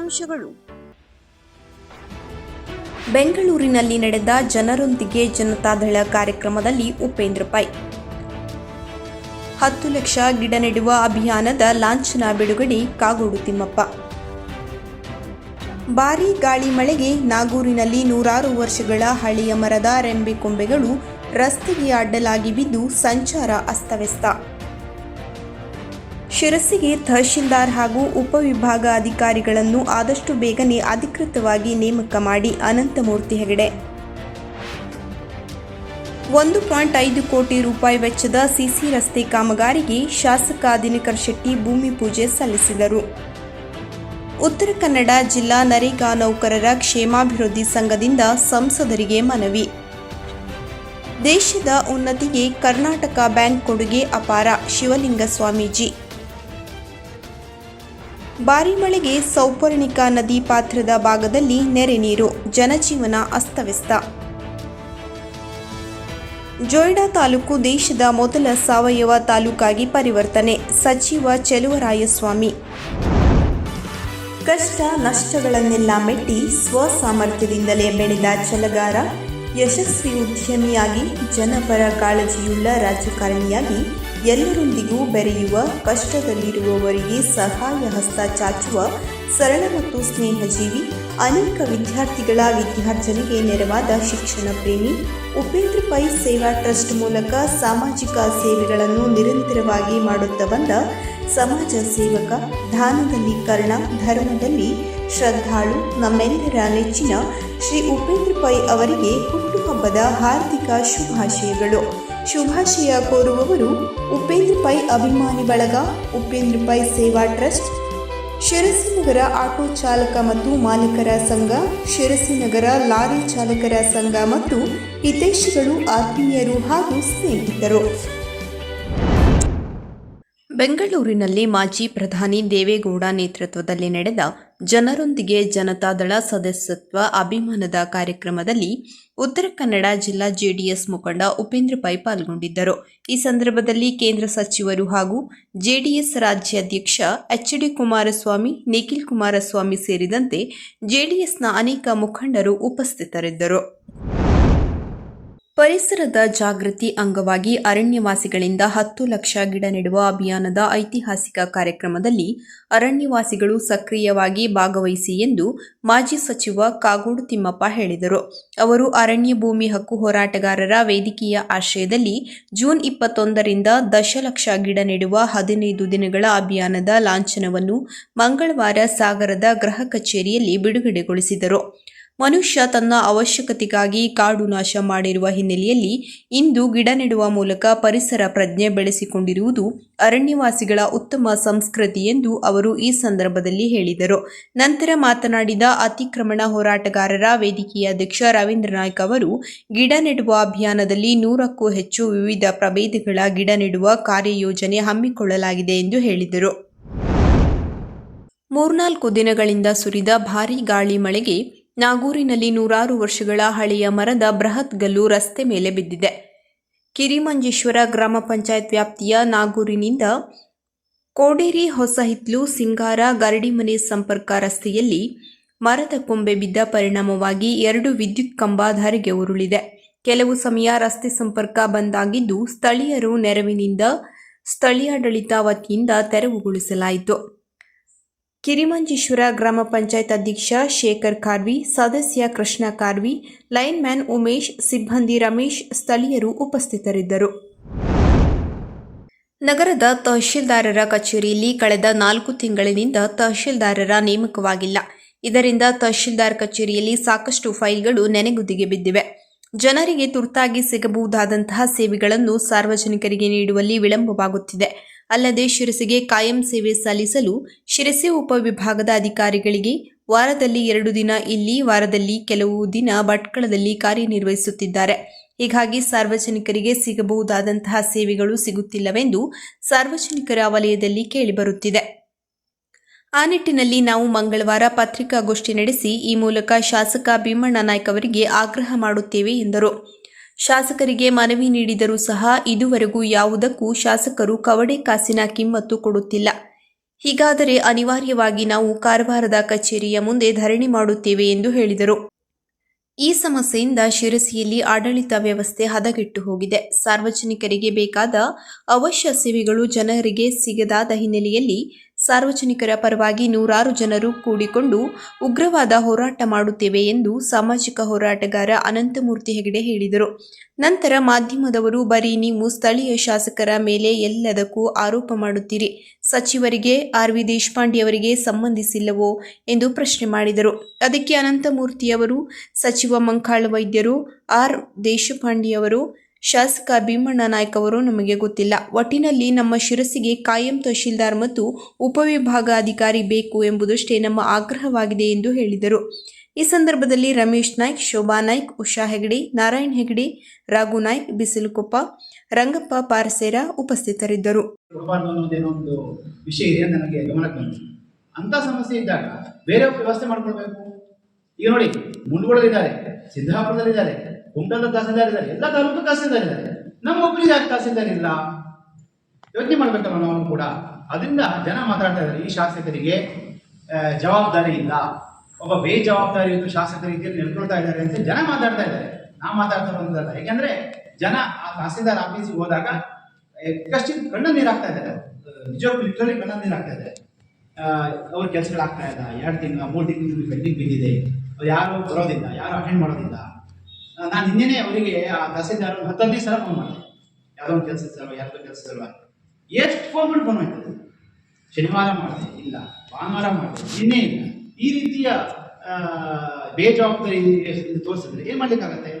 ಮುಖ್ಯಾಂಶಗಳು ಬೆಂಗಳೂರಿನಲ್ಲಿ ನಡೆದ ಜನರೊಂದಿಗೆ ಜನತಾದಳ ಕಾರ್ಯಕ್ರಮದಲ್ಲಿ ಉಪೇಂದ್ರ ಪೈ. ಹತ್ತು ಲಕ್ಷ ಗಿಡ ನೆಡುವ ಅಭಿಯಾನದ ಲಾಂಛನ ಬಿಡುಗಡೆ ಕಾಗೋಡು ತಿಮ್ಮಪ್ಪ. ಭಾರೀ ಗಾಳಿ ಮಳೆಗೆ ನಾಗೂರಿನಲ್ಲಿ ನೂರಾರು ವರ್ಷಗಳ ಹಳೆಯ ಮರದ ರೆಂಬೆ ಕೊಂಬೆಗಳು ರಸ್ತೆಗೆ ಅಡ್ಡಲಾಗಿ ಬಿದ್ದು ಸಂಚಾರ ಅಸ್ತವ್ಯಸ್ತ. ಶಿರಸಿಗೆ ತಹಶೀಲ್ದಾರ್ ಹಾಗೂ ಉಪವಿಭಾಗ ಅಧಿಕಾರಿಗಳನ್ನು ಆದಷ್ಟು ಬೇಗನೆ ಅಧಿಕೃತವಾಗಿ ನೇಮಕ ಮಾಡಿ ಅನಂತಮೂರ್ತಿ ಹೆಗಡೆ. ಒಂದು ಪಾಯಿಂಟ್ ಐದು ಕೋಟಿ ರೂಪಾಯಿ ವೆಚ್ಚದ ಸಿಸಿ ರಸ್ತೆ ಕಾಮಗಾರಿಗೆ ಶಾಸಕ ದಿನಕರ್ ಶೆಟ್ಟಿ ಭೂಮಿ ಪೂಜೆ ಸಲ್ಲಿಸಿದರು. ಉತ್ತರ ಕನ್ನಡ ಜಿಲ್ಲಾ ನರೇಗಾ ನೌಕರರ ಕ್ಷೇಮಾಭಿವೃದ್ಧಿ ಸಂಘದಿಂದ ಸಂಸದರಿಗೆ ಮನವಿ. ದೇಶದ ಉನ್ನತಿಗೆ ಕರ್ನಾಟಕ ಬ್ಯಾಂಕ್ ಕೊಡುಗೆ ಅಪಾರ ಶಿವಲಿಂಗ ಸ್ವಾಮೀಜಿ ಭಾರೀ ಮಳೆಗೆ ಸೌಪರ್ಣಿಕಾ ನದಿ ಪಾತ್ರದ ಭಾಗದಲ್ಲಿ ನೆರೆ ನೀರು, ಜನಜೀವನ ಅಸ್ತವ್ಯಸ್ತ. ಜೊಯ್ಡಾ ತಾಲೂಕು ದೇಶದ ಮೊದಲ ಸಾವಯವ ತಾಲೂಕಾಗಿ ಪರಿವರ್ತನೆ, ಸಚಿವ ಚೆಲುವರಾಯಸ್ವಾಮಿ. ಕಷ್ಟ ನಷ್ಟಗಳನ್ನೆಲ್ಲ ಮೆಟ್ಟಿ ಸ್ವಸಾಮರ್ಥ್ಯದಿಂದಲೇ ಬೆಳೆದ ಚಲಗಾರ ಯಶಸ್ವಿ ಉದ್ಯಮಿಯಾಗಿ ಜನಪರ ಕಾಳಜಿಯುಳ್ಳ ರಾಜಕಾರಣಿಯಾಗಿ ಎಲ್ಲರೊಂದಿಗೂ ಬೆರೆಯುವ, ಕಷ್ಟದಲ್ಲಿರುವವರಿಗೆ ಸಹಾಯ ಹಸ್ತ ಚಾಚುವ ಸರಳ ಮತ್ತು ಸ್ನೇಹಜೀವಿ, ಅನೇಕ ವಿದ್ಯಾರ್ಥಿಗಳ ವಿದ್ಯಾರ್ಜನೆಗೆ ನೆರವಾದ ಶಿಕ್ಷಣ ಪ್ರೇಮಿ, ಉಪೇಂದ್ರ ಪೈ ಸೇವಾ ಟ್ರಸ್ಟ್ ಮೂಲಕ ಸಾಮಾಜಿಕ ಸೇವೆಗಳನ್ನು ನಿರಂತರವಾಗಿ ಮಾಡುತ್ತಾ ಬಂದ ಸಮಾಜ ಸೇವಕ, ದಾನದಲ್ಲಿ ಕರ್ಣ, ಧರ್ಮದಲ್ಲಿ ಶ್ರದ್ಧಾಳು, ನಮ್ಮೆಲ್ಲರ ನೆಚ್ಚಿನ ಶ್ರೀ ಉಪೇಂದ್ರ ಪೈ ಅವರಿಗೆ ಹುಟ್ಟುಹಬ್ಬದ ಹಾರ್ದಿಕ ಶುಭಾಶಯಗಳು. ಶುಭಾಶಯ ಕೋರುವವರು ಉಪೇಂದ್ರ ಪೈ ಅಭಿಮಾನಿ ಬಳಗ, ಉಪೇಂದ್ರ ಪೈ ಸೇವಾ ಟ್ರಸ್ಟ್, ಶಿರಸಿನಗರ ಆಟೋ ಚಾಲಕ ಮತ್ತು ಮಾಲೀಕರ ಸಂಘ, ಶಿರಸಿನಗರ ಲಾರಿ ಚಾಲಕರ ಸಂಘ ಮತ್ತು ಹಿತೈಷಿಗಳು, ಆತ್ಮೀಯರು ಹಾಗೂ ಸ್ನೇಹಿತರು. ಬೆಂಗಳೂರಿನಲ್ಲಿ ಮಾಜಿ ಪ್ರಧಾನಿ ದೇವೇಗೌಡ ನೇತೃತ್ವದಲ್ಲಿ ನಡೆದ ಜನರೊಂದಿಗೆ ಜನತಾದಳ ಸದಸ್ಯತ್ವ ಅಭಿಮಾನದ ಕಾರ್ಯಕ್ರಮದಲ್ಲಿ ಉತ್ತರ ಕನ್ನಡ ಜಿಲ್ಲಾ ಜೆಡಿಎಸ್ ಮುಖಂಡ ಉಪೇಂದ್ರ ಪೈ ಪಾಲ್ಗೊಂಡಿದ್ದರು. ಈ ಸಂದರ್ಭದಲ್ಲಿ ಕೇಂದ್ರ ಸಚಿವರು ಹಾಗೂ ಜೆಡಿಎಸ್ ರಾಜ್ಯಾಧ್ಯಕ್ಷ ಎಚ್ ಡಿ ಕುಮಾರಸ್ವಾಮಿ, ನಿಖಿಲ್ ಕುಮಾರಸ್ವಾಮಿ ಸೇರಿದಂತೆ ಜೆಡಿಎಸ್ನ ಅನೇಕ ಮುಖಂಡರು ಉಪಸ್ಥಿತರಿದ್ದರು. ಪರಿಸರದ ಜಾಗೃತಿ ಅಂಗವಾಗಿ ಅರಣ್ಯವಾಸಿಗಳಿಂದ ಹತ್ತು ಲಕ್ಷ ಗಿಡ ನೆಡುವ ಅಭಿಯಾನದ ಐತಿಹಾಸಿಕ ಕಾರ್ಯಕ್ರಮದಲ್ಲಿ ಅರಣ್ಯವಾಸಿಗಳು ಸಕ್ರಿಯವಾಗಿ ಭಾಗವಹಿಸಿ ಎಂದು ಮಾಜಿ ಸಚಿವ ಕಾಗೋಡು ತಿಮ್ಮಪ್ಪ ಹೇಳಿದರು. ಅವರು ಅರಣ್ಯ ಭೂಮಿ ಹಕ್ಕು ಹೋರಾಟಗಾರರ ವೇದಿಕೆಯ ಆಶ್ರಯದಲ್ಲಿ ಜೂನ್ ಇಪ್ಪತ್ತೊಂದರಿಂದ ದಶಲಕ್ಷ ಗಿಡ ನೆಡುವ ಹದಿನೈದು ದಿನಗಳ ಅಭಿಯಾನದ ಲಾಂಛನವನ್ನು ಮಂಗಳವಾರ ಸಾಗರದ ಗೃಹ ಕಚೇರಿಯಲ್ಲಿ ಬಿಡುಗಡೆಗೊಳಿಸಿದರು. ಮನುಷ್ಯ ತನ್ನ ಅವಶ್ಯಕತೆಗಾಗಿ ಕಾಡು ನಾಶ ಮಾಡಿರುವ ಹಿನ್ನೆಲೆಯಲ್ಲಿ ಇಂದು ಗಿಡ ನೆಡುವ ಮೂಲಕ ಪರಿಸರ ಪ್ರಜ್ಞೆ ಬೆಳೆಸಿಕೊಂಡಿರುವುದು ಅರಣ್ಯವಾಸಿಗಳ ಉತ್ತಮ ಸಂಸ್ಕೃತಿ ಎಂದು ಅವರು ಈ ಸಂದರ್ಭದಲ್ಲಿ ಹೇಳಿದರು. ನಂತರ ಮಾತನಾಡಿದ ಅತಿಕ್ರಮಣ ಹೋರಾಟಗಾರರ ವೇದಿಕೆಯ ಅಧ್ಯಕ್ಷ ರವೀಂದ್ರ ನಾಯ್ಕ ಅವರು, ಗಿಡ ನೆಡುವ ಅಭಿಯಾನದಲ್ಲಿ ನೂರಕ್ಕೂ ಹೆಚ್ಚು ವಿವಿಧ ಪ್ರಭೇದಗಳ ಗಿಡ ನೆಡುವ ಕಾರ್ಯಯೋಜನೆ ಹಮ್ಮಿಕೊಳ್ಳಲಾಗಿದೆ ಎಂದು ಹೇಳಿದರು. ಮೂರ್ನಾಲ್ಕು ದಿನಗಳಿಂದ ಸುರಿದ ಭಾರೀ ಗಾಳಿ ಮಳೆಗೆ ನಾಗೂರಿನಲ್ಲಿ ನೂರಾರು ವರ್ಷಗಳ ಹಳೆಯ ಮರದ ಬೃಹತ್ ಗಲ್ಲು ರಸ್ತೆ ಮೇಲೆ ಬಿದ್ದಿದೆ. ಕಿರಿಮಂಜೇಶ್ವರ ಗ್ರಾಮ ಪಂಚಾಯತ್ ವ್ಯಾಪ್ತಿಯ ನಾಗೂರಿನಿಂದ ಕೋಡೇರಿ ಹೊಸಹಿತ್ಲು ಸಿಂಗಾರ ಗರಡಿಮನೆ ಸಂಪರ್ಕ ರಸ್ತೆಯಲ್ಲಿ ಮರದ ಕೊಂಬೆ ಬಿದ್ದ ಪರಿಣಾಮವಾಗಿ ಎರಡು ವಿದ್ಯುತ್ ಕಂಬ ಧರೆಗೆ ಉರುಳಿದೆ. ಕೆಲವು ಸಮಯ ರಸ್ತೆ ಸಂಪರ್ಕ ಬಂದಾಗಿದ್ದು ಸ್ಥಳೀಯರು ನೆರವಿನಿಂದ ಸ್ಥಳೀಯಾಡಳಿತ ವತಿಯಿಂದ ತೆರವುಗೊಳಿಸಲಾಯಿತು. ಕಿರಿಮಂಜೇಶ್ವರ ಗ್ರಾಮ ಪಂಚಾಯತ್ ಅಧ್ಯಕ್ಷ ಶೇಖರ್ ಕಾರ್ವಿ ಸದಸ್ಯ ಕೃಷ್ಣ ಕಾರ್ವಿ ಲೈನ್ ಮ್ಯಾನ್ ಉಮೇಶ್, ಸಿಬ್ಬಂದಿ ರಮೇಶ್, ಸ್ಥಳೀಯರು ಉಪಸ್ಥಿತರಿದ್ದರು. ನಗರದ ತಹಶೀಲ್ದಾರರ ಕಚೇರಿಯಲ್ಲಿ ಕಳೆದ ನಾಲ್ಕು ತಿಂಗಳಿನಿಂದ ತಹಶೀಲ್ದಾರರ ನೇಮಕವಾಗಿಲ್ಲ. ಇದರಿಂದ ತಹಶೀಲ್ದಾರ್ ಕಚೇರಿಯಲ್ಲಿ ಸಾಕಷ್ಟು ಫೈಲ್ಗಳು ನೆನೆಗುದಿಗೆ ಬಿದ್ದಿವೆ. ಜನರಿಗೆ ತುರ್ತಾಗಿ ಸಿಗಬಹುದಾದಂತಹ ಸೇವೆಗಳನ್ನು ಸಾರ್ವಜನಿಕರಿಗೆ ನೀಡುವಲ್ಲಿ ವಿಳಂಬವಾಗುತ್ತಿದೆ. ಅಲ್ಲದೆ ಶಿರಸಿಗೆ ಕಾಯಂ ಸೇವೆ ಸಲ್ಲಿಸಲು ಶಿರಸಿ ಉಪವಿಭಾಗದ ಅಧಿಕಾರಿಗಳಿಗೆ ವಾರದಲ್ಲಿ ಎರಡು ದಿನ ಇಲ್ಲಿ, ವಾರದಲ್ಲಿ ಕೆಲವು ದಿನ ಭಟ್ಕಳದಲ್ಲಿ ಕಾರ್ಯನಿರ್ವಹಿಸುತ್ತಿದ್ದಾರೆ. ಹೀಗಾಗಿ ಸಾರ್ವಜನಿಕರಿಗೆ ಸಿಗಬಹುದಾದಂತಹ ಸೇವೆಗಳು ಸಿಗುತ್ತಿಲ್ಲವೆಂದು ಸಾರ್ವಜನಿಕರ ವಲಯದಲ್ಲಿ ಕೇಳಿಬರುತ್ತಿದೆ. ಆ ನಿಟ್ಟಿನಲ್ಲಿ ನಾವು ಮಂಗಳವಾರ ಪತ್ರಿಕಾಗೋಷ್ಠಿ ನಡೆಸಿ ಈ ಮೂಲಕ ಶಾಸಕ ಭೀಮಣ್ಣ ನಾಯ್ಕ ಅವರಿಗೆ ಆಗ್ರಹ ಮಾಡುತ್ತೇವೆ ಎಂದರು. ಶಾಸಕರಿಗೆ ಮನವಿ ನೀಡಿದರೂ ಸಹ ಇದುವರೆಗೂ ಯಾವುದಕ್ಕೂ ಶಾಸಕರು ಕವಡೆ ಕಾಸಿನ ಕಿಮ್ಮತ್ತು ಕೊಡುತ್ತಿಲ್ಲ. ಹೀಗಾದರೆ ಅನಿವಾರ್ಯವಾಗಿ ನಾವು ಕಾರವಾರದ ಕಚೇರಿಯ ಮುಂದೆ ಧರಣಿ ಮಾಡುತ್ತೇವೆ ಎಂದು ಹೇಳಿದರು. ಈ ಸಮಸ್ಯೆಯಿಂದ ಶಿರಸಿಯಲ್ಲಿ ಆಡಳಿತ ವ್ಯವಸ್ಥೆ ಹದಗೆಟ್ಟು ಹೋಗಿದೆ. ಸಾರ್ವಜನಿಕರಿಗೆ ಬೇಕಾದ ಅವಶ್ಯ ಸೇವೆಗಳು ಜನರಿಗೆ ಸಿಗದಾದ ಹಿನ್ನೆಲೆಯಲ್ಲಿ ಸಾರ್ವಜನಿಕರ ಪರವಾಗಿ ನೂರಾರು ಜನರು ಕೂಡಿಕೊಂಡು ಉಗ್ರವಾದ ಹೋರಾಟ ಮಾಡುತ್ತೇವೆ ಎಂದು ಸಾಮಾಜಿಕ ಹೋರಾಟಗಾರ ಅನಂತಮೂರ್ತಿ ಹೆಗಡೆ ಹೇಳಿದರು. ನಂತರ ಮಾಧ್ಯಮದವರು, ಬರೀ ನೀವು ಸ್ಥಳೀಯ ಶಾಸಕರ ಮೇಲೆ ಎಲ್ಲದಕ್ಕೂ ಆರೋಪ ಮಾಡುತ್ತೀರಿ. ಸಚಿವರಿಗೆ, ಆರ್ ವಿ ದೇಶಪಾಂಡೆ ಅವರಿಗೆ ಸಂಬಂಧಿಸಿಲ್ಲವೋ ಎಂದು ಪ್ರಶ್ನೆ ಮಾಡಿದರು. ಅದಕ್ಕೆ ಅನಂತಮೂರ್ತಿಯವರು ಸಚಿವ ಮಂಕಾಳ ವೈದ್ಯರು, ಆರ್ ದೇಶಪಾಂಡೆಯವರು ಶಾಸಕ ಭೀಮಣ್ಣ ನಾಯ್ಕ ಅವರು ನಮಗೆ ಗೊತ್ತಿಲ್ಲ. ಒಟ್ಟಿನಲ್ಲಿ ನಮ್ಮ ಶಿರಸಿಗೆ ಕಾಯಂ ತಹಶೀಲ್ದಾರ್ ಮತ್ತು ಉಪವಿಭಾಗಾಧಿಕಾರಿ ಬೇಕು ಎಂಬುದಷ್ಟೇ ನಮ್ಮ ಆಗ್ರಹವಾಗಿದೆ ಎಂದು ಹೇಳಿದರು. ಈ ಸಂದರ್ಭದಲ್ಲಿ ರಮೇಶ್ ನಾಯ್ಕ್, ಶೋಭಾ ನಾಯ್ಕ್, ಉಷಾ ಹೆಗಡೆ, ನಾರಾಯಣ್ ಹೆಗಡೆ, ರಾಘು ನಾಯ್ಕ್, ಬಿಸಿಲುಕೊಪ್ಪ, ರಂಗಪ್ಪ ಪಾರಸೇರ ಉಪಸ್ಥಿತರಿದ್ದರು. ಸಮಸ್ಯೆ ಇದ್ದಾಗ ಬೇರೆ ವ್ಯವಸ್ಥೆ ಮಾಡ್ಕೊಳ್ಬೇಕು. ಈಗ ನೋಡಿ ಮುಂಡ್ಗೊಳದಿದ್ದಾರೆ ಸಿದ್ದಾಪುರದಲ್ಲಿದ್ದಾರೆ. ಕುಮಟದ ತಹಸೀಲ್ದಾರ್ ಇದ್ದಾರೆ ಎಲ್ಲ ತಾಲೂಕು ತಹಸೀಲ್ದಾರ್ ಇದ್ದಾರೆ ನಮ್ಮ ಒಬ್ಬರಿಗೆ ಯಾಕೆ ತಹಸೀಲ್ದಾರ್ ಇಲ್ಲ. ಯೋಚನೆ ಮಾಡ್ಬೇಕಲ್ಲ ನಾವು ಕೂಡ. ಅದರಿಂದ ಜನ ಮಾತಾಡ್ತಾ ಇದ್ದಾರೆ. ಈ ಶಾಸಕರಿಗೆ ಜವಾಬ್ದಾರಿ ಇಲ್ಲ. ಒಬ್ಬ ಬೇಜವಾಬ್ದಾರಿಯುತ ಶಾಸಕ ರೀತಿಯಲ್ಲಿ ನೆಲ್ಕೊಳ್ತಾ ಇದ್ದಾರೆ ಅಂತ ಜನ ಮಾತಾಡ್ತಾ ಇದ್ದಾರೆ. ನಾವು ಮಾತಾಡ್ತಾ ಇರೋದಲ್ಲ. ಯಾಕೆಂದ್ರೆ ಜನ ಆ ತಹಸೀಲ್ದಾರ್ ಆಫೀಸಿಗೆ ಹೋದಾಗ ಕಷ್ಟ ಕಣ್ಣ ನೀರಾಗ್ತಾ ಇದ್ದಾರೆ. ನಿಜವಾಗ್ಲೂ ಲಿಟ್ರಲಿ ಕಣ್ಣ ನೀರಾಗ್ತಾ ಇದ್ದಾರೆ ಇದೆ ಅವ್ರ ಕೆಲಸಗಳಾಗ್ತಾ ಇಲ್ಲ ಎರಡು ತಿಂಗಳ, ಮೂರು ತಿಂಗಳು ಪೆಂಡಿಂಗ್ ಬಿದ್ದಿದೆ. ಯಾರು ಬರೋದಿಲ್ಲ. ಯಾರು ಅಟೆಂಡ್ ಮಾಡೋದಿಲ್ಲ. ನಾನು ಹಿಂದೆ ಅವರಿಗೆ ಆ ತಹಸೀಲ್ದಾರ್ ಒಂದು ಹತ್ತು ಹದಿನೈದು ಸಲ ಫೋನ್ ಮಾಡಿದೆ. ಯಾವುದೋ ಒಂದು ಕೆಲಸ ಸಲುವಾಗಿ ಯಾವುದೋ ಕೆಲಸ ಸಲುವಾಗಿ ಎಷ್ಟು ಫೋನ್ ಮಾಡಿ ಫೋನ್ ಮಾಡ್ತದೆ ಶನಿವಾರ ಮಾಡಿದೆ, ಇಲ್ಲ. ಭಾನುವಾರ ಮಾಡಿದೆ, ನಿನ್ನೆ ಇಲ್ಲ. ಈ ರೀತಿಯ ಬೇಜವಾಬ್ದಾರಿ ತೋರಿಸಿದ್ರೆ ಏನು ಮಾಡಲಿಕ್ಕಾಗತ್ತೆ?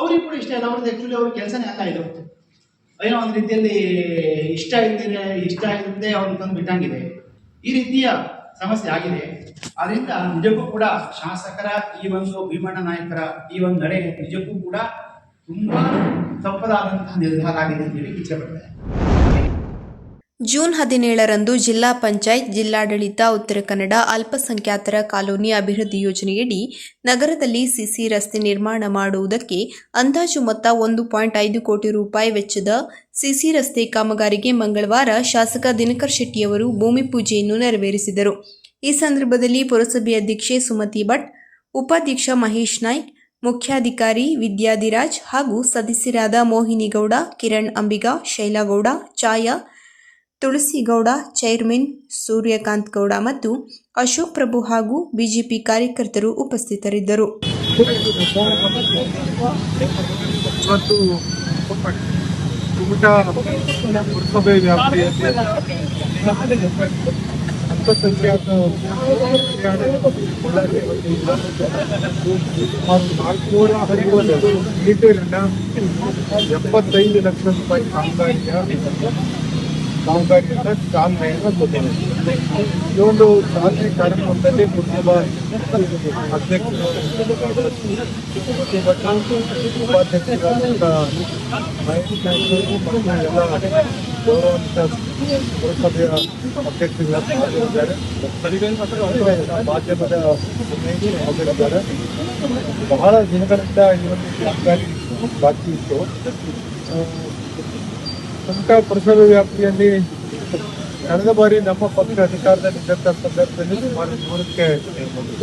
ಅವ್ರಿಗೆ ಕೂಡ ಇಷ್ಟ ಇಲ್ಲ. ಅವ್ರದ್ದು ಆ್ಯಕ್ಚುಲಿ ಅವ್ರ ಕೆಲಸನೇ ಅಲ್ಲ ಇದೆ ಏನೋ ಒಂದು ರೀತಿಯಲ್ಲಿ ಇಷ್ಟ ಇದ್ದರೆ ಇಷ್ಟ ಇಲ್ಲದೆ ಅವ್ರನ್ನ ತಂದು ಬಿಟ್ಟಂಗಿದೆ. ಈ ರೀತಿಯ ಸಮಸ್ಯೆ ಆಗಿದೆ. ಅದರಿಂದ ನಿಜಕ್ಕೂ ಕೂಡ ಶಾಸಕರ, ಈ ಒಂದು ಭೀಮಣ್ಣ ನಾಯಕರ, ಈ ಒಂದು ನಡೆ ನಿಜಕ್ಕೂ ಕೂಡ ತುಂಬಾ ತಪ್ಪದಾದಂತಹ ನಿರ್ಧಾರ ಆಗಿದೆ ಅಂತ ಹೇಳಿ ಇಚ್ಛೆಪಡ್ತೇನೆ ಜೂನ್ ಹದಿನೇಳರಂದು ಜಿಲ್ಲಾ ಪಂಚಾಯತ್ ಜಿಲ್ಲಾಡಳಿತ ಉತ್ತರ ಕನ್ನಡ ಅಲ್ಪಸಂಖ್ಯಾತರ ಕಾಲೋನಿ ಅಭಿವೃದ್ಧಿ ಯೋಜನೆಯಡಿ ನಗರದಲ್ಲಿ ಸಿಸಿ ರಸ್ತೆ ನಿರ್ಮಾಣ ಮಾಡುವುದಕ್ಕೆ ಅಂದಾಜು ಮೊತ್ತ ಒಂದು ಪಾಯಿಂಟ್ ಐದು ಕೋಟಿ ರೂಪಾಯಿ ವೆಚ್ಚದ ಸಿಸಿ ರಸ್ತೆ ಕಾಮಗಾರಿಗೆ ಮಂಗಳವಾರ ಶಾಸಕ ದಿನಕರ್ ಶೆಟ್ಟಿಯವರು ಭೂಮಿ ಪೂಜೆಯನ್ನು ನೆರವೇರಿಸಿದರು. ಈ ಸಂದರ್ಭದಲ್ಲಿ ಪುರಸಭೆ ಅಧ್ಯಕ್ಷೆ ಸುಮತಿ ಭಟ್, ಉಪಾಧ್ಯಕ್ಷ ಮಹೇಶ್ ನಾಯ್ಕ್, ಮುಖ್ಯಾಧಿಕಾರಿ ವಿದ್ಯಾಧಿರಾಜ್ ಹಾಗೂ ಸದಸ್ಯರಾದ ಮೋಹಿನಿ ಗೌಡ ಕಿರಣ್ ಅಂಬಿಗಾ, ಶೈಲಾಗೌಡ, ಛಾಯಾ ತುಳಸಿಗೌಡ, ಚೈರ್ಮನ್ ಸೂರ್ಯಕಾಂತ್ ಗೌಡ ಮತ್ತು ಅಶೋಕ್ ಪ್ರಭು ಹಾಗೂ ಬಿಜೆಪಿ ಕಾರ್ಯಕರ್ತರು ಉಪಸ್ಥಿತರಿದ್ದರು. ಮತ್ತು ಕುಮಟಾ ಪುರಸಭೆ ವ್ಯಾಪ್ತಿಯಲ್ಲಿ ಅಲ್ಪಸಂಖ್ಯಾತ ಸುಮಾರು ನಾಲ್ಕುನೂರ ಹದಿಮೂರು ಮೀಟರಿನ ಎಪ್ಪತ್ತೈದು ಲಕ್ಷ ರೂಪಾಯಿ ಕಾಮಗಾರಿಯ ಕಾಮಗಾರಿಯಿಂದ ಚಾಲನೆಯನ್ನು ಕೊಟ್ಟಿದೆ ಈ ಒಂದು ಚಾಲನೆ ಕಾರ್ಯಕ್ರಮದಲ್ಲಿ ಪುರಸಭಾ ಅಧ್ಯಕ್ಷರು ಉಪಾಧ್ಯಕ್ಷರಾದಂಥ ಮಹೇಶ್ ನಾಯ್ಕರು ಮತ್ತು ಎಲ್ಲ ಗೌರವಾನ್ವಿತ ಪುರಸಭೆಯ ಅಧ್ಯಕ್ಷರು ಹಾಜರಿದ್ದಾರೆ ಮಾಧ್ಯಮದ ಹಾಜರಿದ್ದಾರೆ ಬಹಳ ದಿನಗಳಿಂದ ಈ ಒಂದು ಕಾಮಗಾರಿ ಬಾಕಿ ಇತ್ತು ಕುಮಟಾ ಪುರಸಭೆ ವ್ಯಾಪ್ತಿಯಲ್ಲಿ ಕಳೆದ ಬಾರಿ ನಮ್ಮ ಪಕ್ಷ ಅಧಿಕಾರದಲ್ಲಿದ್ದಂಥ ಸಂದರ್ಭದಲ್ಲಿ ಸುಮಾರು ನೂರಕ್ಕೆ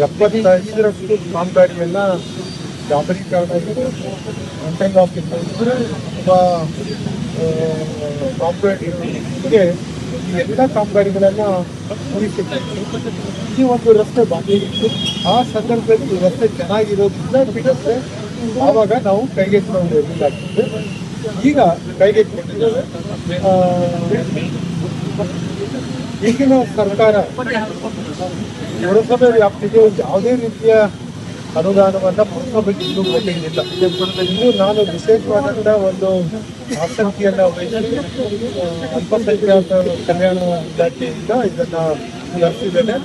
ಎಪ್ಪತ್ತೈದರಷ್ಟು ಕಾಮಗಾರಿಯನ್ನ ಡಾಂಬರೀಕರಣ ಕಂಟೈನ್ ಆಫೀಸ್ ಒಬ್ಬ ಕಾಂಪ್ರೇಟ್ ಹೀಗೆ ಈ ಎಲ್ಲ ಕಾಮಗಾರಿಗಳನ್ನ ಮುಗಿಸಿದ್ದಾರೆ ಈ ಒಂದು ರಸ್ತೆ ಬಾಕಿ ಇತ್ತು. ಆ ಸಂದರ್ಭದಲ್ಲಿ ರಸ್ತೆ ಚೆನ್ನಾಗಿರೋದ್ರಿಂದ ಬಿಟ್ಟರೆ ಆವಾಗ ನಾವು ಕೈಗೆತ್ತಿಕೊಂಡಿರಲಿಲ್ಲಾಗ್ತದೆ ಈಗ ಕೈಗೆತ್ತಿಕೊಂಡಿದ್ದೇವೆ ಈಗಿನ ಸರ್ಕಾರ ಪುರಸಭೆ ವ್ಯಾಪ್ತಿಗೆ ಯಾವುದೇ ರೀತಿಯ ಅನುದಾನವನ್ನು ಪುರಸಭೆಗೆ ಇನ್ನೂ ಕೊಟ್ಟಿರಲಿಲ್ಲ ಇನ್ನು ನಾನು ವಿಶೇಷವಾದಂಥ ಒಂದು ಆಸಕ್ತಿಯನ್ನು ವಹಿಸಿ ಅಲ್ಪಸಂಖ್ಯಾತ ಕಲ್ಯಾಣ ಇಲಾಖೆಯಿಂದ ಇದನ್ನು ತರಿಸಿದ್ದೇನೆ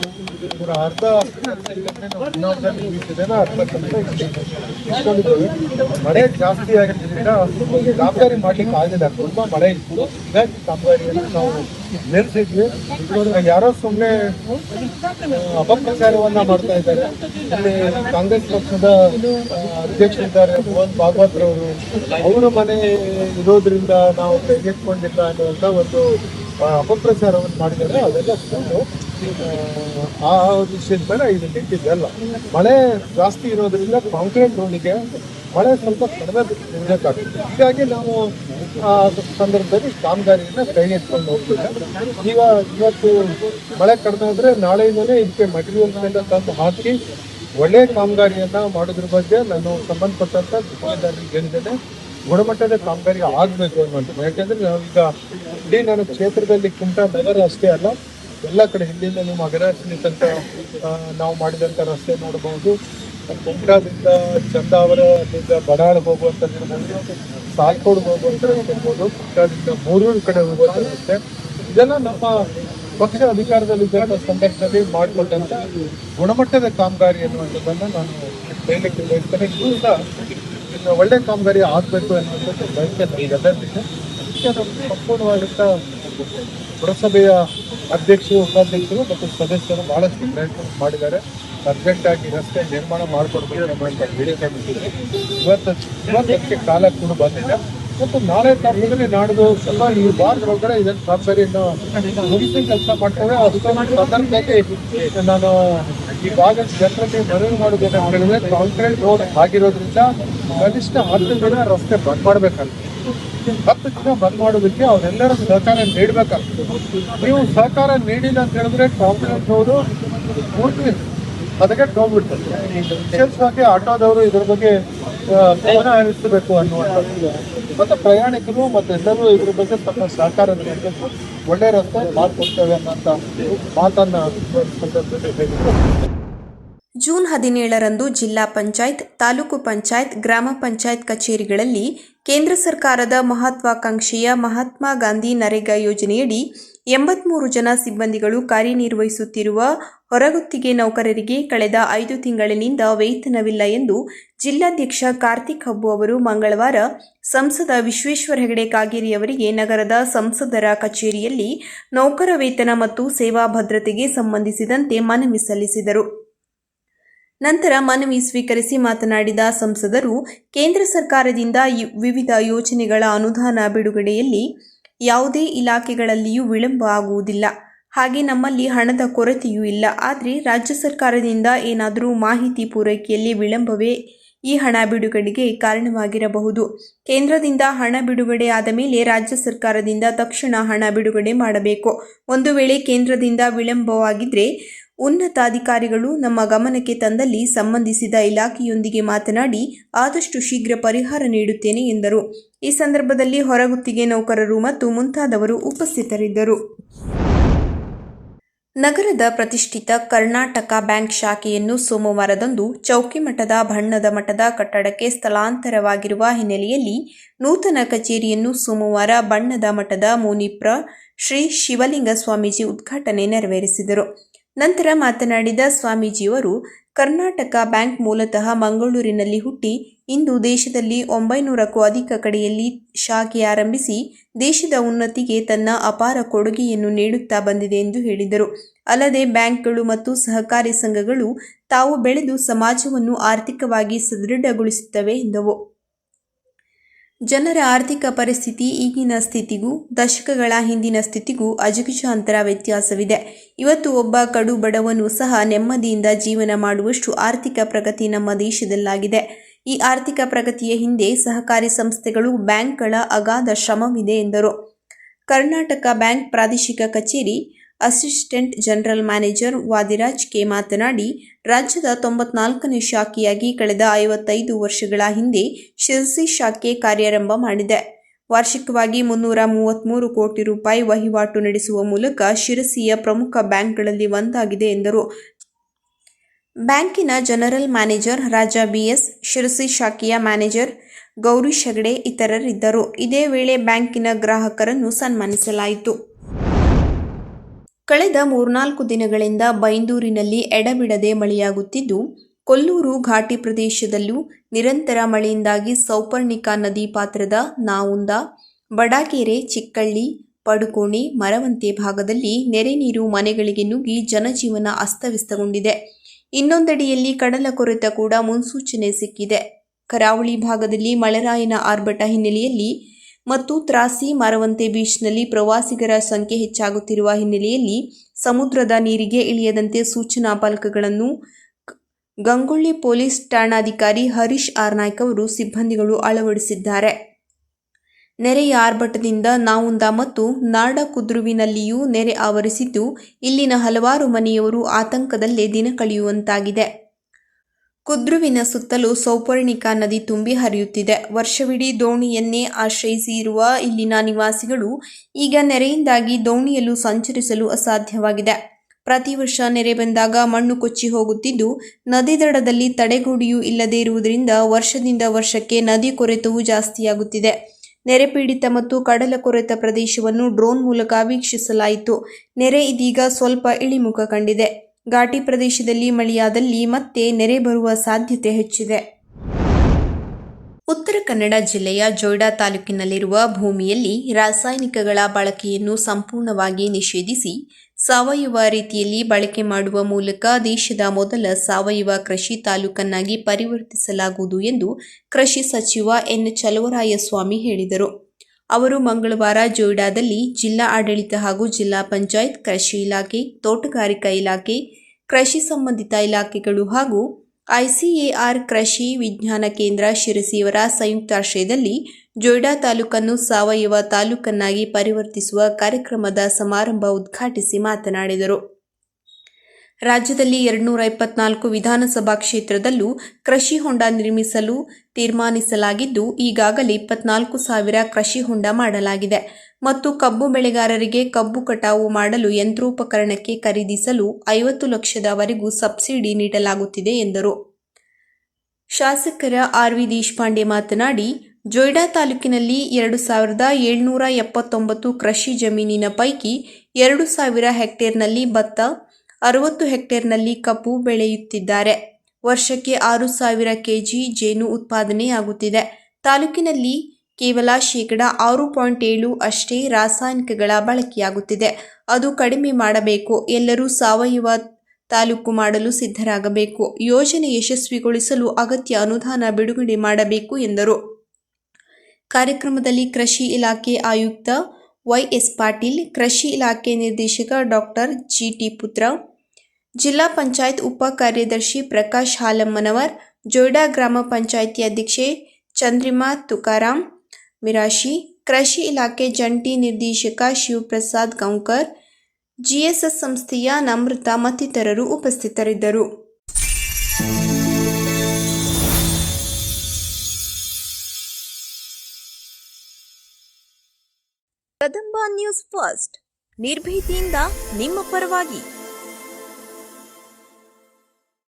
ಮಳೆ ಜಾಸ್ತಿ ಆಗಿದ್ದರಿಂದ ಕಾಮಗಾರಿ ಮಾಡ್ಲಿಕ್ಕೆ ಆಗಲಿಲ್ಲ ತುಂಬಾ ಮಳೆ ಇತ್ತು ಹೀಗಾಗಿ ಕಾಮಗಾರಿಯನ್ನು ನಾವು ನಿಲ್ಲಿಸಿದ್ವಿ ಯಾರೋ ಸುಮ್ಮನೆ ಅಪಪ್ರಚಾರವನ್ನ ಮಾಡ್ತಾ ಇದ್ದಾರೆ. ಇಲ್ಲಿ ಕಾಂಗ್ರೆಸ್ ಪಕ್ಷದ ಅಧ್ಯಕ್ಷರಿದ್ದಾರೆ ಮೋಹನ್ ಭಾಗವತ್ ಅವರು ಮನೆ ಇರೋದ್ರಿಂದ ನಾವು ತೆಗೆದುಕೊಂಡಿಲ್ಲ ಅನ್ನುವಂತ ಒಂದು ಅಪಪ್ರಚಾರವನ್ನು ಮಾಡಿದ್ದಾರೆ ಅದೆಲ್ಲ ಸುಳ್ಳು ಆ, ವಿಷಯದ ಮೇಲೆ ಇದು ನಿಂತಿದ್ದಲ್ಲ ಮಳೆ ಜಾಸ್ತಿ ಇರೋದ್ರಿಂದ ಕಾಂಕ್ರೀಟ್ ರೋಡಿಗೆ ಮಳೆ ಸ್ವಲ್ಪ ಕಡಿಮೆ ಇರಬೇಕಾಗ್ತದೆ ಹೀಗಾಗಿ ನಾವು ಆ ಸಂದರ್ಭದಲ್ಲಿ ಕಾಮಗಾರಿಯನ್ನು ಕೈ ಎತ್ಕೊಂಡು ಹೋಗ್ತಿದ್ದೆ ಈಗ ಇವತ್ತು ಮಳೆ ಕಡಿಮೆ ಆದರೆ ನಾಳೆಯಿಂದಲೇ ಇದಕ್ಕೆ ಮಟೀರಿಯಲ್ಸ್ ಎಲ್ಲ ತಂದು ಹಾಕಿ ಒಳ್ಳೆ ಕಾಮಗಾರಿಯನ್ನು ಮಾಡೋದ್ರ ಬಗ್ಗೆ ನಾನು ಸಂಬಂಧಪಟ್ಟಂಥ ಜಿಲ್ಲೆದಾರರಿಗೆ ಹೇಳಿದ್ದೇನೆ ಗುಣಮಟ್ಟದ ಕಾಮಗಾರಿ ಆಗಬೇಕು ಅನ್ನುವಂಥದ್ದು. ಯಾಕೆಂದರೆ ನಾವೀಗ ಇಡೀ ನನ್ನ ಕ್ಷೇತ್ರದಲ್ಲಿ ಕುಮಟಾ ನಗರ ಅಷ್ಟೇ ಅಲ್ಲ ಎಲ್ಲ ಕಡೆ ಹಿಂದಿಂದ ನೀವು ಮಗರಾಜನಿ ತನಕ ನಾವು ಮಾಡಿದಂಥ ರಸ್ತೆ ನೋಡಬಹುದು ಕುಮಟಾದಿಂದ ಚಂದಾವರದಿಂದ ಬಡಾಳ ಹೋಗುವಂಥದ್ದು ಸಾಲ್ಕೋಡ್ ಹೋಗುವಂಥದ್ದಿರ್ಬೋದು ಕುಮ್ರಾದಿಂದ ಮೂರೂರು ಕಡೆ ಹೋಗುವಂಥ ರಸ್ತೆ ಇದೆಲ್ಲ ನಮ್ಮ ಪಕ್ಷ ಅಧಿಕಾರದಲ್ಲಿದ್ದಂಥ ಸಂದರ್ಭದಲ್ಲಿ ಮಾಡಿಕೊಂಡಂತ ಗುಣಮಟ್ಟದ ಕಾಮಗಾರಿ ಅನ್ನುವಂಥದ್ದನ್ನು ನಾನು ಹೇಳಲಿಕ್ಕೆ ಬಯಸ್ತೇನೆ ಇನ್ನು ಒಳ್ಳೆ ಕಾಮಗಾರಿ ಆಗಬೇಕು ಅನ್ನುವಂಥದ್ದು ಬಯಕೆ ನನಗೆ ನಾವು ಸಂಪೂರ್ಣವಾದಂಥ ಪುರಸಭೆಯ ಅಧ್ಯಕ್ಷರು, ಉಪಾಧ್ಯಕ್ಷರು ಮತ್ತು ಸದಸ್ಯರು ಬಹಳಷ್ಟು ಪ್ರಯತ್ನ ಮಾಡಿದ್ದಾರೆ. ಅರ್ಜೆಂಟ್ ಆಗಿ ರಸ್ತೆ ನಿರ್ಮಾಣ ಮಾಡಿಕೊಡ್ಬೇಕು ಬಿಟ್ಟಿದೆ ಇವತ್ತು ಕಾಲ ಕೂಡ ಬಂದಿದೆ. ಮತ್ತು ನಾಳೆ ತಾರೀಕಿನಲ್ಲಿ ನಾಡ್ದು ಸ್ವಲ್ಪ ಈ ಒಳಗಡೆ ಇದನ್ನು ಕಾಮಗಾರಿಯನ್ನು ಮುಗಿಸಿ ಕೆಲಸ ಮಾಡ್ತೇವೆ. ಅಷ್ಟೊಂದು ಸಂದರ್ಭದಲ್ಲಿ ನಾನು ಈ ಭಾಗದ ಜನರಿಗೆ ಮನವಿ ಮಾಡಬೇಕಂತ ಹೇಳಿದ್ರೆ ಕಾಂಕ್ರೀಟ್ ರೋಡ್ ಆಗಿರೋದ್ರಿಂದ ಕನಿಷ್ಠ ಹತ್ತು ದಿನ ರಸ್ತೆ ಬಂದ್ ಮಾಡ್ಬೇಕಂತ. ಹತ್ತು ದಿನ ಬಂದ್ ಮಾಡೋದಕ್ಕೆ ಅವರೆಲ್ಲರೂ ಸಹಕಾರ ನೀಡಬೇಕಾಗ್ತದೆ. ನೀವು ಸಹಕಾರ ನೀಡಿಲ್ಲ ಅಂತ ಹೇಳಿದ್ರೆ ಕಾನ್ಫಿಡೆನ್ಸ್ ಅವರು ಪೂರ್ತಿ ಅದಕ್ಕೆ ಹೋಗ್ಬಿಡ್ತಾರೆ. ವಿಶೇಷವಾಗಿ ಆಟೋದವರು ಇದ್ರ ಬಗ್ಗೆ ಗಮನ ಹರಿಸಬೇಕು ಅನ್ನುವಂಥದ್ದು. ಮತ್ತೆ ಪ್ರಯಾಣಿಕರು ಮತ್ತೆ ಎಲ್ಲರೂ ಇದ್ರ ಬಗ್ಗೆ ತಮ್ಮ ಸಹಕಾರ ನೀಡಬೇಕು. ಒಳ್ಳೆ ರಸ್ತೆ ಮಾಡ್ಕೊಡ್ತೇವೆ ಅನ್ನೋಂಥ ಮಾತನ್ನು ಜೂನ್ ಹದಿನೇಳರಂದು ಜಿಲ್ಲಾ ಪಂಚಾಯತ್, ತಾಲೂಕು ಪಂಚಾಯತ್, ಗ್ರಾಮ ಪಂಚಾಯತ್ ಕಚೇರಿಗಳಲ್ಲಿ ಕೇಂದ್ರ ಸರ್ಕಾರದ ಮಹತ್ವಾಕಾಂಕ್ಷೆಯ ಮಹಾತ್ಮ ಗಾಂಧಿ ನರೇಗಾ ಯೋಜನೆಯಡಿ ಎಂಬತ್ಮೂರು ಜನ ಸಿಬ್ಬಂದಿಗಳು ಕಾರ್ಯನಿರ್ವಹಿಸುತ್ತಿರುವ ಹೊರಗುತ್ತಿಗೆ ನೌಕರರಿಗೆ ಕಳೆದ ಐದು ತಿಂಗಳಿನಿಂದ ವೇತನವಿಲ್ಲ ಎಂದು ಜಿಲ್ಲಾಧ್ಯಕ್ಷ ಕಾರ್ತಿಕ್ ಹಬ್ಬು ಅವರು ಮಂಗಳವಾರ ಸಂಸದ ವಿಶ್ವೇಶ್ವರ ಹೆಗಡೆ ಕಾಗೇರಿಯವರಿಗೆ ನಗರದ ಸಂಸದರ ಕಚೇರಿಯಲ್ಲಿ ನೌಕರ ವೇತನ ಮತ್ತು ಸೇವಾ ಭದ್ರತೆಗೆ ಸಂಬಂಧಿಸಿದಂತೆ ಮನವಿ ಸಲ್ಲಿಸಿದರು. ನಂತರ ಮನವಿ ಸ್ವೀಕರಿಸಿ ಮಾತನಾಡಿದ ಸಂಸದರು, ಕೇಂದ್ರ ಸರ್ಕಾರದಿಂದ ವಿವಿಧ ಯೋಜನೆಗಳ ಅನುದಾನ ಬಿಡುಗಡೆಯಲ್ಲಿ ಯಾವುದೇ ಇಲಾಖೆಗಳಲ್ಲಿಯೂ ವಿಳಂಬ ಆಗುವುದಿಲ್ಲ. ಹಾಗೆ ನಮ್ಮಲ್ಲಿ ಹಣದ ಕೊರತೆಯೂ ಇಲ್ಲ. ಆದರೆ ರಾಜ್ಯ ಸರ್ಕಾರದಿಂದ ಏನಾದರೂ ಮಾಹಿತಿ ಪೂರೈಕೆಯಲ್ಲಿ ವಿಳಂಬವೇ ಈ ಹಣ ಬಿಡುಗಡೆಗೆ ಕಾರಣವಾಗಿರಬಹುದು. ಕೇಂದ್ರದಿಂದ ಹಣ ಬಿಡುಗಡೆ ಆದ ಮೇಲೆ ರಾಜ್ಯ ಸರ್ಕಾರದಿಂದ ತಕ್ಷಣ ಹಣ ಬಿಡುಗಡೆ ಮಾಡಬೇಕು. ಒಂದು ವೇಳೆ ಕೇಂದ್ರದಿಂದ ವಿಳಂಬವಾಗಿದ್ದರೆ ಉನ್ನತಾಧಿಕಾರಿಗಳು ನಮ್ಮ ಗಮನಕ್ಕೆ ತಂದಲ್ಲಿ ಸಂಬಂಧಿಸಿದ ಇಲಾಖೆಯೊಂದಿಗೆ ಮಾತನಾಡಿ ಆದಷ್ಟು ಶೀಘ್ರ ಪರಿಹಾರ ನೀಡುತ್ತೇನೆ ಎಂದರು. ಈ ಸಂದರ್ಭದಲ್ಲಿ ಹೊರಗುತ್ತಿಗೆ ನೌಕರರು ಮತ್ತು ಮುಂತಾದವರು ಉಪಸ್ಥಿತರಿದ್ದರು. ನಗರದ ಪ್ರತಿಷ್ಠಿತ ಕರ್ನಾಟಕ ಬ್ಯಾಂಕ್ ಶಾಖೆಯನ್ನು ಸೋಮವಾರದಂದು ಚೌಕಿಮಠದ ಬಣ್ಣದ ಮಠದ ಕಟ್ಟಡಕ್ಕೆ ಸ್ಥಳಾಂತರವಾಗಿರುವ ಹಿನ್ನೆಲೆಯಲ್ಲಿ ನೂತನ ಕಚೇರಿಯನ್ನು ಸೋಮವಾರ ಬಣ್ಣದ ಮಠದ ಮುನಿಪ್ರ ಶ್ರೀ ಶಿವಲಿಂಗ ಸ್ವಾಮೀಜಿ ಉದ್ಘಾಟನೆ ನೆರವೇರಿಸಿದರು. ನಂತರ ಮಾತನಾಡಿದ ಸ್ವಾಮೀಜಿಯವರು, ಕರ್ನಾಟಕ ಬ್ಯಾಂಕ್ ಮೂಲತಃ ಮಂಗಳೂರಿನಲ್ಲಿ ಹುಟ್ಟಿ, ಇಂದು ದೇಶದಲ್ಲಿ ಒಂಬೈನೂರಕ್ಕೂ ಅಧಿಕ ಕಡೆಯಲ್ಲಿ ಶಾಖೆ ಆರಂಭಿಸಿ, ದೇಶದ ಉನ್ನತಿಗೆ ತನ್ನ ಅಪಾರ ಕೊಡುಗೆಯನ್ನು ನೀಡುತ್ತಾ ಬಂದಿದೆ ಎಂದು ಹೇಳಿದರು. ಅಲ್ಲದೆ ಬ್ಯಾಂಕ್ಗಳು ಮತ್ತು ಸಹಕಾರಿ ಸಂಘಗಳು ತಾವು ಬೆಳೆದು ಸಮಾಜವನ್ನು ಆರ್ಥಿಕವಾಗಿ ಸದೃಢಗೊಳಿಸುತ್ತವೆ ಎಂದವು. ಜನರ ಆರ್ಥಿಕ ಪರಿಸ್ಥಿತಿ ಈಗಿನ ಸ್ಥಿತಿಗೂ, ದಶಕಗಳ ಹಿಂದಿನ ಸ್ಥಿತಿಗೂ ಅಜಗಜಾಂತರ ವ್ಯತ್ಯಾಸವಿದೆ. ಇವತ್ತು ಒಬ್ಬ ಕಡು ಬಡವನು ಸಹ ನೆಮ್ಮದಿಯಿಂದ ಜೀವನ ಮಾಡುವಷ್ಟು ಆರ್ಥಿಕ ಪ್ರಗತಿ ನಮ್ಮ ದೇಶದಲ್ಲಾಗಿದೆ. ಈ ಆರ್ಥಿಕ ಪ್ರಗತಿಯ ಹಿಂದೆ ಸಹಕಾರಿ ಸಂಸ್ಥೆಗಳು, ಬ್ಯಾಂಕ್ಗಳ ಅಗಾಧ ಶ್ರಮವಿದೆ ಎಂದರು. ಕರ್ನಾಟಕ ಬ್ಯಾಂಕ್ ಪ್ರಾದೇಶಿಕ ಕಚೇರಿ assistant general manager Vadiraj K ಮಾತನಾಡಿ, ರಾಜ್ಯದ ತೊಂಬತ್ನಾಲ್ಕನೇ ಶಾಖೆಯಾಗಿ ಕಳೆದ ಐವತ್ತೈದು ವರ್ಷಗಳ ಹಿಂದೆ ಶಿರಸಿ ಶಾಖೆ ಕಾರ್ಯಾರಂಭ ಮಾಡಿದೆ. ವಾರ್ಷಿಕವಾಗಿ ಮುನ್ನೂರ ಮೂವತ್ತ್ಮೂರು ಕೋಟಿ ರೂಪಾಯಿ ವಹಿವಾಟು ನಡೆಸುವ ಮೂಲಕ ಶಿರಸಿಯ ಪ್ರಮುಖ ಬ್ಯಾಂಕ್ಗಳಲ್ಲಿ ಒಂದಾಗಿದೆ ಎಂದರು. ಬ್ಯಾಂಕಿನ general manager Raja BS Sirsi ಶಾಖೆಯ ಮ್ಯಾನೇಜರ್ ಗೌರಿ ಶೆಗಡೆ ಇತರರಿದ್ದರು. ಇದೇ ವೇಳೆ ಬ್ಯಾಂಕಿನ ಗ್ರಾಹಕರನ್ನು ಸನ್ಮಾನಿಸಲಾಯಿತು. ಕಳೆದ ಮೂರ್ನಾಲ್ಕು ದಿನಗಳಿಂದ ಬೈಂದೂರಿನಲ್ಲಿ ಎಡಬಿಡದೆ ಮಳೆಯಾಗುತ್ತಿದ್ದು, ಕೊಲ್ಲೂರು ಘಾಟಿ ಪ್ರದೇಶದಲ್ಲೂ ನಿರಂತರ ಮಳೆಯಿಂದಾಗಿ ಸೌಪರ್ಣಿಕಾ ನದಿ ಪಾತ್ರದ ನಾವುಂದ, ಬಡಾಕೆರೆ, ಚಿಕ್ಕಳ್ಳಿ, ಪಡುಕೋಣೆ, ಮರವಂತೆ ಭಾಗದಲ್ಲಿ ನೆರೆ ನೀರು ಮನೆಗಳಿಗೆ ನುಗ್ಗಿ ಜನಜೀವನ ಅಸ್ತವ್ಯಸ್ತಗೊಂಡಿದೆ. ಇನ್ನೊಂದಡಿಯಲ್ಲಿ ಕಡಲ ಕೊರೆತ ಕೂಡ ಮುನ್ಸೂಚನೆ ಸಿಕ್ಕಿದೆ. ಕರಾವಳಿ ಭಾಗದಲ್ಲಿ ಮಳೆರಾಯನ ಆರ್ಭಟ ಹಿನ್ನೆಲೆಯಲ್ಲಿ ಮತ್ತು ತ್ರಾಸಿ ಮರವಂತೆ ಬೀಚ್ನಲ್ಲಿ ಪ್ರವಾಸಿಗರ ಸಂಖ್ಯೆ ಹೆಚ್ಚಾಗುತ್ತಿರುವ ಹಿನ್ನೆಲೆಯಲ್ಲಿ ಸಮುದ್ರದ ನೀರಿಗೆ ಇಳಿಯದಂತೆ ಸೂಚನಾ ಫಲಕಗಳನ್ನು ಗಂಗೊಳ್ಳಿ ಪೊಲೀಸ್ ಠಾಣಾಧಿಕಾರಿ ಹರೀಶ್ ಆರ್ ನಾಯ್ಕ್ ಅವರು ಸಿಬ್ಬಂದಿಗಳು ಅಳವಡಿಸಿದ್ದಾರೆ. ನೆರೆಯ ಆರ್ಭಟದಿಂದ ನಾವುಂದ ಮತ್ತು ನಾಡ ಕುದ್ರುವಿನಲ್ಲಿಯೂ ನೆರೆ ಆವರಿಸಿದ್ದು, ಇಲ್ಲಿನ ಹಲವಾರು ಮನೆಯವರು ಆತಂಕದಲ್ಲೇ ದಿನ ಕಳೆಯುವಂತಾಗಿದೆ. ಕುದ್ರುವಿನ ಸುತ್ತಲೂ ಸೌಪರ್ಣಿಕಾ ನದಿ ತುಂಬಿ ಹರಿಯುತ್ತಿದೆ. ವರ್ಷವಿಡೀ ದೋಣಿಯನ್ನೇ ಆಶ್ರಯಿಸಿರುವ ಇಲ್ಲಿನ ನಿವಾಸಿಗಳು ಈಗ ನೆರೆಯಿಂದಾಗಿ ದೋಣಿಯಲ್ಲೂ ಸಂಚರಿಸಲು ಅಸಾಧ್ಯವಾಗಿದೆ. ಪ್ರತಿ ವರ್ಷ ನೆರೆ ಬಂದಾಗ ಮಣ್ಣು ಕೊಚ್ಚಿ ಹೋಗುತ್ತಿದ್ದು, ನದಿ ದಡದಲ್ಲಿ ತಡೆಗೋಡಿಯೂ ಇಲ್ಲದೇ ಇರುವುದರಿಂದ ವರ್ಷದಿಂದ ವರ್ಷಕ್ಕೆ ನದಿ ಕೊರೆತವು ಜಾಸ್ತಿಯಾಗುತ್ತಿದೆ. ನೆರೆ ಪೀಡಿತ ಮತ್ತು ಕಡಲ ಕೊರೆತ ಪ್ರದೇಶವನ್ನು ಡ್ರೋನ್ ಮೂಲಕ ವೀಕ್ಷಿಸಲಾಯಿತು. ನೆರೆ ಇದೀಗ ಸ್ವಲ್ಪ ಇಳಿಮುಖ ಕಂಡಿದೆ. ಘಾಟಿ ಪ್ರದೇಶದಲ್ಲಿ ಮಳೆಯಾದಲ್ಲಿ ಮತ್ತೆ ನೆರೆ ಬರುವ ಸಾಧ್ಯತೆ ಹೆಚ್ಚಿದೆ. ಉತ್ತರ ಕನ್ನಡ ಜಿಲ್ಲೆಯ ಜೋಯ್ಡಾ ತಾಲೂಕಿನಲ್ಲಿರುವ ಭೂಮಿಯಲ್ಲಿ ರಾಸಾಯನಿಕಗಳ ಬಳಕೆಯನ್ನು ಸಂಪೂರ್ಣವಾಗಿ ನಿಷೇಧಿಸಿ, ಸಾವಯವ ರೀತಿಯಲ್ಲಿ ಬಳಕೆ ಮಾಡುವ ಮೂಲಕ ದೇಶದ ಮೊದಲ ಸಾವಯವ ಕೃಷಿ ತಾಲೂಕನ್ನಾಗಿ ಪರಿವರ್ತಿಸಲಾಗುವುದು ಎಂದು ಕೃಷಿ ಸಚಿವ ಎನ್. ಚಲುವರಾಯಸ್ವಾಮಿ ಹೇಳಿದರು. ಅವರು ಮಂಗಳವಾರ ಜೋಯಿಡಾದಲ್ಲಿ ಜಿಲ್ಲಾ ಆಡಳಿತ ಹಾಗೂ ಜಿಲ್ಲಾ ಪಂಚಾಯತ್, ಕೃಷಿ ಇಲಾಖೆ, ತೋಟಗಾರಿಕಾ ಇಲಾಖೆ, ಕೃಷಿ ಸಂಬಂಧಿತ ಇಲಾಖೆಗಳು ಹಾಗೂ ಐಸಿಎಆರ್ ಕೃಷಿ ವಿಜ್ಞಾನ ಕೇಂದ್ರ ಶಿರಸಿಯವರ ಸಂಯುಕ್ತಾಶ್ರಯದಲ್ಲಿ ಜೋಯಿಡಾ ತಾಲೂಕನ್ನು ಸಾವಯವ ತಾಲೂಕನ್ನಾಗಿ ಪರಿವರ್ತಿಸುವ ಕಾರ್ಯಕ್ರಮದ ಸಮಾರಂಭ ಉದ್ಘಾಟಿಸಿ ಮಾತನಾಡಿದರು. ರಾಜ್ಯದಲ್ಲಿ ಎರಡ್ನೂರ ಇಪ್ಪತ್ನಾಲ್ಕು ವಿಧಾನಸಭಾ ಕ್ಷೇತ್ರದಲ್ಲೂ ಕೃಷಿ ಹೊಂಡ ನಿರ್ಮಿಸಲು ತೀರ್ಮಾನಿಸಲಾಗಿದ್ದು, ಈಗಾಗಲೇ ಇಪ್ಪತ್ನಾಲ್ಕು ಸಾವಿರ ಕೃಷಿ ಹೊಂಡ ಮಾಡಲಾಗಿದೆ. ಮತ್ತು ಕಬ್ಬು ಬೆಳೆಗಾರರಿಗೆ ಕಬ್ಬು ಕಟಾವು ಮಾಡಲು ಯಂತ್ರೋಪಕರಣಕ್ಕೆ ಖರೀದಿಸಲು ಐವತ್ತು ಲಕ್ಷದವರೆಗೂ ಸಬ್ಸಿಡಿ ನೀಡಲಾಗುತ್ತಿದೆ ಎಂದರು. ಶಾಸಕರ ಆರ್ ವಿ ದೇಶಪಾಂಡೆ ಮಾತನಾಡಿ, ಜೊಯ್ಡಾ ತಾಲೂಕಿನಲ್ಲಿ ಎರಡು ಸಾವಿರದ ಏಳ್ನೂರ ಎಪ್ಪತ್ತೊಂಬತ್ತು ಕೃಷಿ ಜಮೀನಿನ ಪೈಕಿ ಎರಡು ಸಾವಿರ ಹೆಕ್ಟೇರ್ನಲ್ಲಿ ಭತ್ತ ಅರವತ್ತು ಹೆಕ್ಟೇರ್ನಲ್ಲಿ ಕಬ್ಬು ಬೆಳೆಯುತ್ತಿದ್ದಾರೆ. ವರ್ಷಕ್ಕೆ ಆರು ಸಾವಿರ ಕೆಜಿ ಜೇನು ಉತ್ಪಾದನೆಯಾಗುತ್ತಿದೆ. ತಾಲೂಕಿನಲ್ಲಿ ಕೇವಲ ಶೇಕಡ ಆರು ಪಾಯಿಂಟ್ ಏಳು ಅಷ್ಟೇ ರಾಸಾಯನಿಕಗಳ ಬಳಕೆಯಾಗುತ್ತಿದೆ. ಅದು ಕಡಿಮೆ ಮಾಡಬೇಕು. ಎಲ್ಲರೂ ಸಾವಯವ ತಾಲೂಕು ಮಾಡಲು ಸಿದ್ಧರಾಗಬೇಕು. ಯೋಜನೆ ಯಶಸ್ವಿಗೊಳಿಸಲು ಅಗತ್ಯ ಅನುದಾನ ಬಿಡುಗಡೆ ಮಾಡಬೇಕು ಎಂದರು. ಕಾರ್ಯಕ್ರಮದಲ್ಲಿ ಕೃಷಿ ಇಲಾಖೆ ಆಯುಕ್ತ ವೈಎಸ್ ಪಾಟೀಲ್, ಕೃಷಿ ಇಲಾಖೆ ನಿರ್ದೇಶಕ ಡಾಕ್ಟರ್ ಜಿಟಿ ಪುತ್ರ ಜಿಲ್ಲಾ ಪಂಚಾಯತ್ ಉಪ ಕಾರ್ಯದರ್ಶಿ ಪ್ರಕಾಶ್ ಹಾಲಮ್ಮನವರ್, ಜೊಯ್ಡಾ ಗ್ರಾಮ ಪಂಚಾಯಿತಿ ಅಧ್ಯಕ್ಷೆ ಚಂದ್ರಿಮಾ ತುಕಾರಾಂ ಮಿರಾಶಿ ಕೃಷಿ ಇಲಾಖೆ ಜಂಟಿ ನಿರ್ದೇಶಕ ಶಿವಪ್ರಸಾದ್ ಗೌಂಕರ್, ಜಿಎಸ್ಎಸ್ ಸಂಸ್ಥೆಯ ನಮೃತ ಮತ್ತಿತರರು ಉಪಸ್ಥಿತರಿದ್ದರು. ಕದಂಬ ನ್ಯೂಸ್ ಫಸ್ಟ್, ನಿರ್ಭೀತಿಯಿಂದ ನಿಮ್ಮ ಪರವಾಗಿ.